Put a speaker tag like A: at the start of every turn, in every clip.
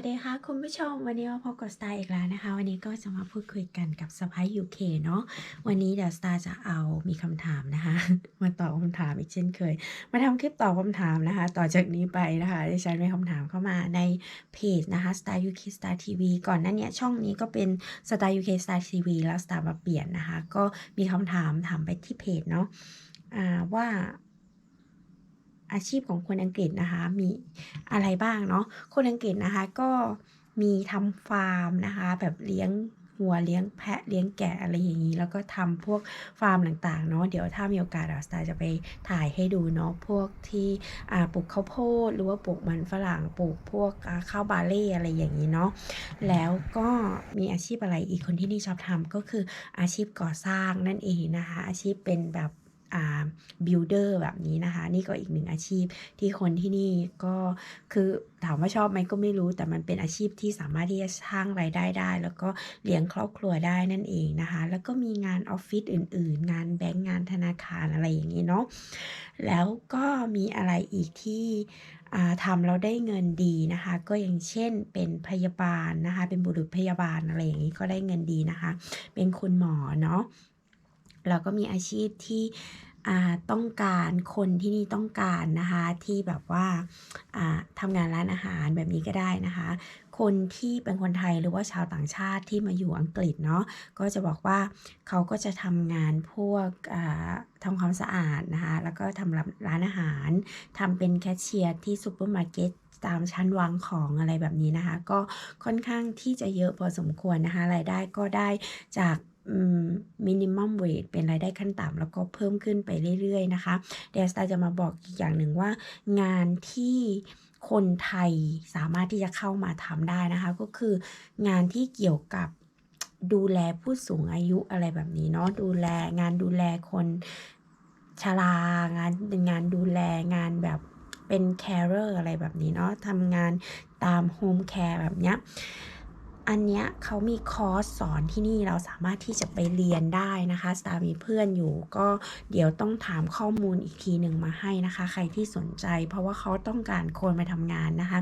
A: วัสดีค่ะคุณผู้ชมวันนี้มาพบกับสตาร์อีกแล้วนะคะ วันนี้ก็จะมาพูดคุยกันกับสไปยูเคเนาะวันนี้เดี๋ยวสตาร์จะเอามีคำถามนะคะ มาตอบคำถามอีกเช่นเคย มาทำคลิปตอบคำถามนะคะ ต่อจากนี้ไปนะคะดิฉันมีคำถามเข้ามาในเพจนะคะ Star UK Star TV ก่อนหน้านี้ช่องนี้ก็เป็น Star UK Star TV แล้วสตาร์มาเปลี่ยนนะคะ ก็มีคำถามถามไปที่เพจเนาะว่า อาชีพของคนอังกฤษนะคะ มีอะไรบ้างเนาะคนอังกฤษนะคะก็มีทำฟาร์มนะคะ แบบเลี้ยงวัวเลี้ยงแพะเลี้ยงแกะอะไรอย่างนี้ แล้วก็ทำพวกฟาร์มต่างๆเนาะเดี๋ยวถ้ามีโอกาสเราสตาร์จะไปถ่ายให้ดูเนาะพวกที่ปลูกข้าวโพดหรือว่าปลูกมันฝรั่งปลูกพวกข้าวบาเล่อะไรอย่างนี้เนาะแล้วก็มีอาชีพอะไรอีกคนที่นี่ชอบทำก็คืออาชีพก่อสร้างนั่นเองนะคะ อาชีพเป็นแบบ บิลเดอร์แบบนี้นะคะ นี่ก็อีกหนึ่งอาชีพที่คนที่นี่ก็คือถามว่าชอบไหมก็ไม่รู้แต่มันเป็นอาชีพที่สามารถที่จะสร้างรายได้ได้ แล้วก็เลี้ยงครอบครัวได้นั่นเองนะคะ แล้วก็มีงานออฟฟิศอื่น ๆ งานแบงก์งานธนาคารอะไรอย่างนี้เนาะแล้วก็มีอะไรอีกที่ทำแล้วได้เงินดีนะคะ ก็อย่างเช่นเป็นพยาบาลนะคะ เป็นบุรุษพยาบาลอะไรอย่างนี้ก็ได้เงินดีนะคะ เป็นคุณหมอเนาะ เราก็มีอาชีพที่ต้องการคนที่นี่ต้องการนะคะที่แบบว่าทำงานร้านอาหารแบบนี้ก็ได้นะคะ คนที่เป็นคนไทยหรือว่าชาวต่างชาติที่มาอยู่อังกฤษเนาะก็จะบอกว่าเขาก็จะทำงานพวกทำความสะอาดนะคะแล้วก็ทำร้านอาหารทำเป็นแคชเชียร์ที่ซูเปอร์มาร์เก็ตตามชั้นวางของอะไรแบบนี้นะคะ ก็ค่อนข้างที่จะเยอะพอสมควรนะคะรายได้ก็ได้จาก มินิมัมเวทเป็นรายได้ขั้นต่ำแล้วก็เพิ่มขึ้นไปเรื่อยๆนะคะเดสตาจะมาบอกอีกอย่างหนึ่งว่างานที่คนไทยสามารถที่จะเข้ามาทำได้นะคะ ก็คืองานที่เกี่ยวกับดูแลผู้สูงอายุอะไรแบบนี้เนาะดูแลงานดูแลคนชรางานเป็นงานดูแลงานแบบเป็นแคร์เรอร์อะไรแบบนี้เนาะทำงานตามโฮมแคร์แบบเนี้ย อันเนี้ยเขามีคอร์สสอนที่นี่เราสามารถที่จะไปเรียนได้นะคะสตาร์มีเพื่อนอยู่ก็เดี๋ยวต้องถามข้อมูลอีกทีหนึ่งมาให้นะคะ ใครที่สนใจ เพราะว่าเขาต้องการคนมาทำงานนะคะ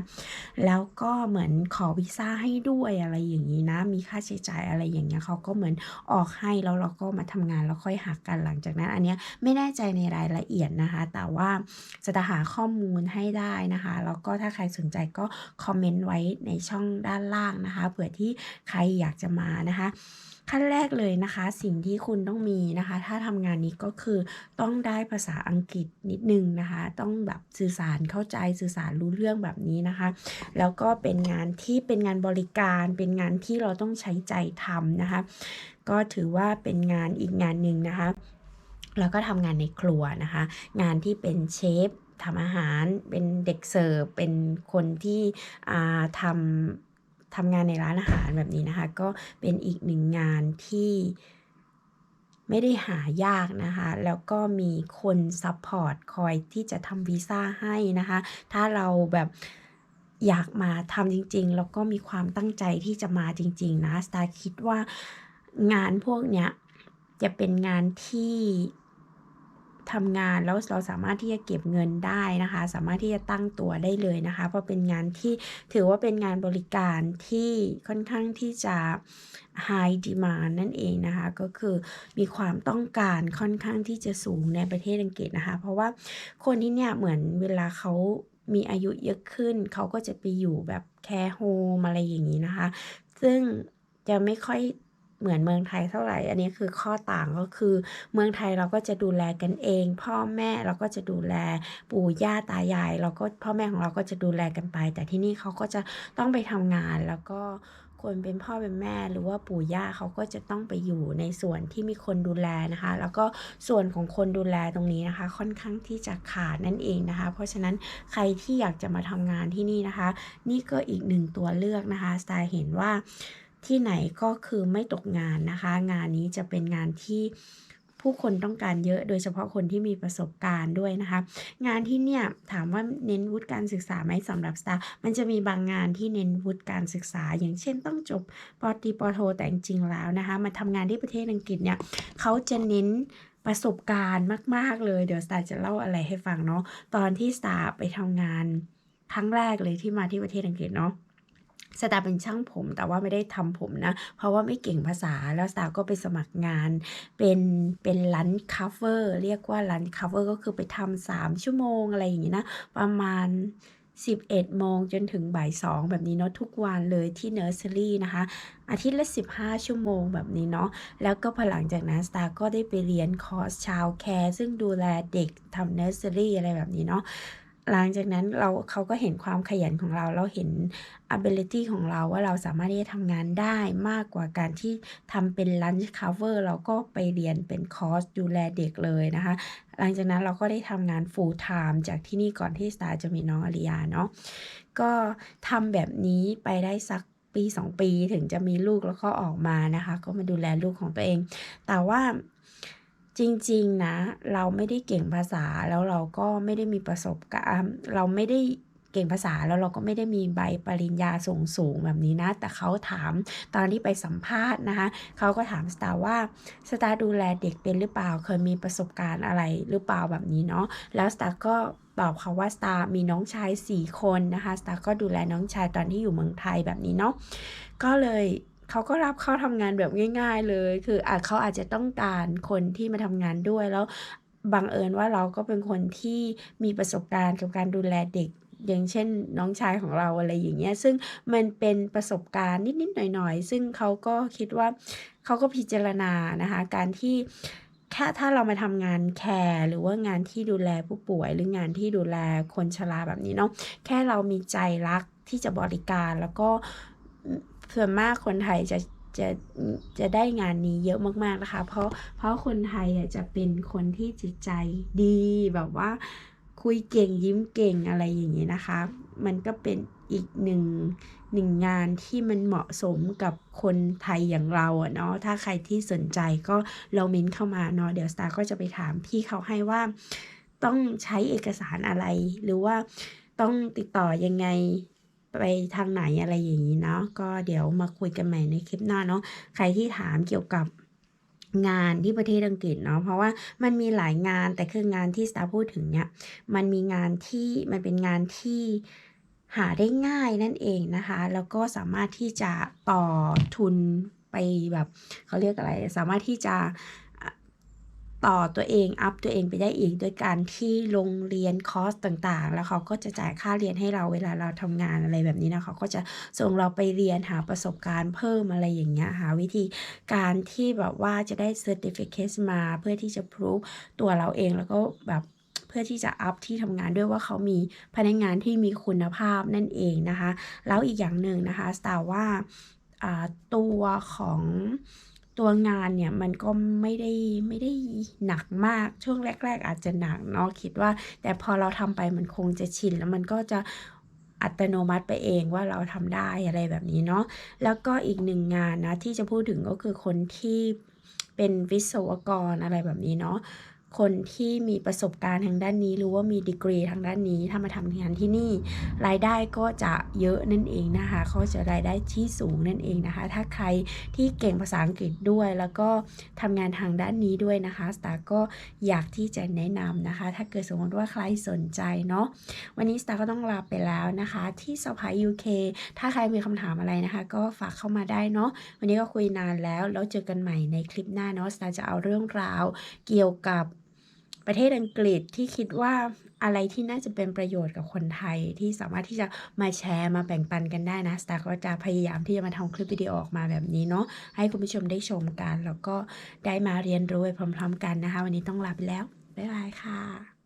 A: แล้วก็เหมือนขอวีซ่าให้ด้วยอะไรอย่างนี้นะ มีค่าใช้จ่ายอะไรอย่างเงี้ยเขาก็เหมือนออกให้แล้วเราก็มาทำงานแล้วค่อยหักกันหลังจากนั้น อันเนี้ยไม่แน่ใจในรายละเอียดนะคะ แต่ว่าจะหาข้อมูลให้ได้นะคะแล้วก็ถ้าใครสนใจก็คอมเมนต์ไว้ในช่องด้านล่างนะคะเผื่อที่ใครอยากจะมานะคะ ขั้นแรกเลยนะคะ สิ่งที่คุณต้องมีนะคะ ถ้าทำงานนี้ก็คือต้องได้ภาษาอังกฤษนิดนึงนะคะ ต้องแบบสื่อสารเข้าใจสื่อสารรู้เรื่องแบบนี้นะคะ แล้วก็เป็นงานที่เป็นงานบริการ เป็นงานที่เราต้องใช้ใจทำนะคะ ก็ถือว่าเป็นงานอีกงานหนึ่งนะคะแล้วก็ทำงานในครัวนะคะ งานที่เป็นเชฟทำอาหาร เป็นเด็กเสิร์ฟ เป็นคนที่ทำ ทำงานในร้านอาหารแบบนี้นะคะ ก็เป็นอีกหนึ่งงานที่ไม่ได้หายากนะคะ แล้วก็มีคนซัพพอร์ตคอยที่จะทำวีซ่าให้นะคะ ถ้าเราแบบอยากมาทำจริง ๆ แล้วก็มีความตั้งใจที่จะมาจริง ๆ นะสตาร์คิดว่างานพวกเนี้ยจะเป็นงานที่ ทำงานแล้วเราสามารถที่จะเก็บเงินได้นะคะ สามารถที่จะตั้งตัวได้เลยนะคะ เพราะเป็นงานที่ถือว่าเป็นงานบริการที่ค่อนข้างที่จะ high demand นั่นเองนะคะ ก็คือมีความต้องการค่อนข้างที่จะสูงในประเทศอังกฤษนะคะ เพราะว่าคนที่เนี่ยเหมือนเวลาเขามีอายุเยอะขึ้น เขาก็จะไปอยู่แบบแคร์โฮมอะไรอย่างนี้นะคะ ซึ่งจะไม่ค่อย เหมือนเมืองไทยเท่าไหร่ อันนี้คือข้อต่างก็คือ เมืองไทยเราก็จะดูแลกันเอง พ่อแม่เราก็จะดูแลปู่ย่าตายาย เราก็พ่อแม่ของเราก็จะดูแลกันไป แต่ที่นี่เขาก็จะต้องไปทำงานแล้วก็คนเป็นพ่อเป็นแม่หรือว่าปู่ย่าเขาก็จะต้องไปอยู่ในส่วนที่มีคนดูแลนะคะ แล้วก็ส่วนของคนดูแลตรงนี้นะคะ ค่อนข้างที่จะขาดนั่นเองนะคะ เพราะฉะนั้นใครที่อยากจะมาทำงานที่นี่นะคะ นี่ก็อีกหนึ่งตัวเลือกนะคะสไตล์เห็นว่า ที่ไหนก็คือไม่ตกงานนะคะ งานนี้จะเป็นงานที่ผู้คนต้องการเยอะโดยเฉพาะคนที่มีประสบการณ์ด้วยนะคะ งานที่เนี่ยถามว่าเน้นวุฒิการศึกษาไหมสำหรับสตาร์มันจะมีบางงานที่เน้นวุฒิการศึกษา อย่างเช่นต้องจบปตีปโทแต่จริงๆแล้วนะคะมาทำงานที่ประเทศอังกฤษเนี่ยเขาจะเน้นประสบการณ์มาก ๆ เลย เดี๋ยวสตาร์จะเล่าอะไรให้ฟังเนาะตอนที่สตาร์ไปทำงานครั้งแรกเลยที่มาที่ประเทศอังกฤษเนาะ สตาร์เป็นช่างผม แต่ว่าไม่ได้ทำผมนะ เพราะว่าไม่เก่งภาษาแล้วสตาร์ก็ไปสมัครงาน เป็นเป็นร้านคัฟเวอร์เรียกว่าร้านคัฟเวอร์ก็คือไปทำสามชั่วโมงอะไรอย่างนี้นะ ประมาณ11โมงจนถึงบ่าย2แบบนี้เนาะทุกวันเลยที่เนอร์เซอรี่นะคะ อาทิตย์ละ 15 ชั่วโมงแบบนี้เนาะแล้วก็พอหลังจากนั้นสตาร์ก็ได้ไปเรียนคอร์สชาวแคร์ซึ่งดูแลเด็กทำเนอร์เซอรี่อะไรแบบนี้เนาะ หลังจากนั้นเราเขาก็เห็นความขยันของเรา เราเห็น ability ของเราว่าเราสามารถที่จะทำงานได้มากกว่าการที่ทำเป็น lunch cover เราก็ไปเรียนเป็นคอร์สดูแลเด็กเลยนะคะ หลังจากนั้นเราก็ได้ทำงาน full time จากที่นี่ก่อนที่สตาร์จะมีน้องอริยาเนาะก็ทำแบบนี้ไปได้สักปี 2 ปีถึงจะมีลูกแล้วก็ออกมานะคะ ก็มาดูแลลูกของตัวเอง แต่ว่า จริงๆนะ เราไม่ได้เก่งภาษาแล้วเราก็ไม่ได้มีประสบการณ์เราไม่ได้เก่งภาษาแล้วเราก็ไม่ได้มีใบปริญญาสูงสูงแบบนี้นะ แต่เขาถามตอนที่ไปสัมภาษณ์นะคะเขาก็ถามสตาร์ว่าสตาร์ดูแลเด็กเป็นหรือเปล่าเคยมีประสบการณ์อะไรหรือเปล่าแบบนี้เนาะแล้วสตาร์ก็ตอบเขาว่าสตาร์มีน้องชาย 4 คนนะคะสตาร์ก็ดูแลน้องชายตอนที่อยู่เมืองไทยแบบนี้เนาะก็เลย เขาก็รับเข้าทำงานแบบง่าย ๆ เลย คืออาจเขาอาจจะต้องการคนที่มาทำงานด้วย แล้วบังเอิญว่าเราก็เป็นคนที่มีประสบการณ์กับการดูแลเด็กอย่างเช่นน้องชายของเราอะไรอย่างเงี้ย ซึ่งมันเป็นประสบการณ์นิด ๆ หน่อย ๆ ซึ่งเขาก็คิดว่าเขาก็พิจารณานะคะ การที่แค่ถ้าเรามาทำงานแคร์หรือว่างานที่ดูแลผู้ป่วย หรืองานที่ดูแลคนชราแบบนี้เนาะแค่เรามีใจรักที่จะบริการแล้วก็ ส่วนมากคนไทยจะจะจะได้งานนี้เยอะมากๆนะคะ เพราะเพราะคนไทยอะจะเป็นคนที่จิตใจดีแบบว่าคุยเก่งยิ้มเก่งอะไรอย่างนี้นะคะ มันก็เป็นอีกหนึ่งหนึ่งงานที่มันเหมาะสมกับคนไทยอย่างเราอะเนาะถ้าใครที่สนใจก็เราเม้นเข้ามาเนาะเดี๋ยวสตาร์ก็จะไปถามพี่เขาให้ว่าต้องใช้เอกสารอะไร หรือว่าต้องติดต่อยังไง ไปทางไหนอะไรอย่างนี้เนาะก็เดี๋ยวมาคุยกันใหม่ในคลิปหน้าเนาะใครที่ถามเกี่ยวกับงานที่ประเทศอังกฤษเนาะเพราะว่ามันมีหลายงานแต่คืองานที่สตาร์พูดถึงเนี่ยมันมีงานที่มันเป็นงานที่หาได้ง่ายนั่นเองนะคะ แล้วก็สามารถที่จะต่อทุนไปแบบเขาเรียกอะไร สามารถที่จะ ต่อตัวเองอัพตัวเองไปได้อีก โดยการที่ลงเรียนคอร์สต่างๆ แล้วเขาก็จะจ่ายค่าเรียนให้เราเวลาเราทำงานอะไรแบบนี้นะเขาก็จะส่งเราไปเรียนหาประสบการณ์เพิ่มอะไรอย่างเงี้ยหาวิธีการที่แบบว่าจะได้เซอร์ติฟิเคชมาเพื่อที่จะพิสูจตัวเราเองแล้วก็แบบเพื่อที่จะอัพที่ทำงานด้วยว่าเขามีพนักงานที่มีคุณภาพนั่นเองนะคะ แล้วอีกอย่างหนึ่งนะคะสตาว่าตัวของ ตัวงานเนี่ยมันก็ไม่ได้ไม่ได้หนักมากช่วงแรก ๆ อาจจะหนักเนาะคิดว่า แต่พอเราทำไปมันคงจะชินแล้วมันก็จะอัตโนมัติไปเองว่าเราทำได้อะไรแบบนี้เนาะแล้วก็อีกหนึ่งงานนะที่จะพูดถึงก็คือคนที่เป็นวิศวกรอะไรแบบนี้เนาะ คนที่มีประสบการณ์ทางด้านนี้ หรือว่ามีดีกรีทางด้านนี้ถ้ามาทำงานที่นี่ รายได้ก็จะเยอะนั่นเองนะคะเขาจะรายได้ที่สูงนั่นเองนะคะ ถ้าใครที่เก่งภาษาอังกฤษด้วยแล้วก็ทำงานทางด้านนี้ด้วยนะคะสตาร์ก็อยากที่จะแนะนำนะคะ ถ้าเกิดสมมติว่าใครสนใจเนาะวันนี้สตาร์ก็ต้องลาไปแล้วนะคะ ที่สภายูเคถ้าใครมีคำถามอะไรนะคะ ก็ฝากเข้ามาได้เนาะวันนี้ก็คุยนานแล้วแล้วเจอกันใหม่ในคลิปหน้าเนาะสตาร์จะเอาเรื่องราวเกี่ยวกับ ประเทศอังกฤษที่คิดว่าอะไรที่น่าจะเป็นประโยชน์กับคนไทยที่สามารถที่จะมาแชร์มาแบ่งปันกันได้นะสตาร์ก็จะพยายามที่จะมาทำคลิปวิดีโอออกมาแบบนี้เนาะให้คุณผู้ชมได้ชมกัน แล้วก็ได้มาเรียนรู้ไปพร้อม ๆ กันนะคะ วันนี้ต้องลาไปแล้วบ๊ายบายค่ะ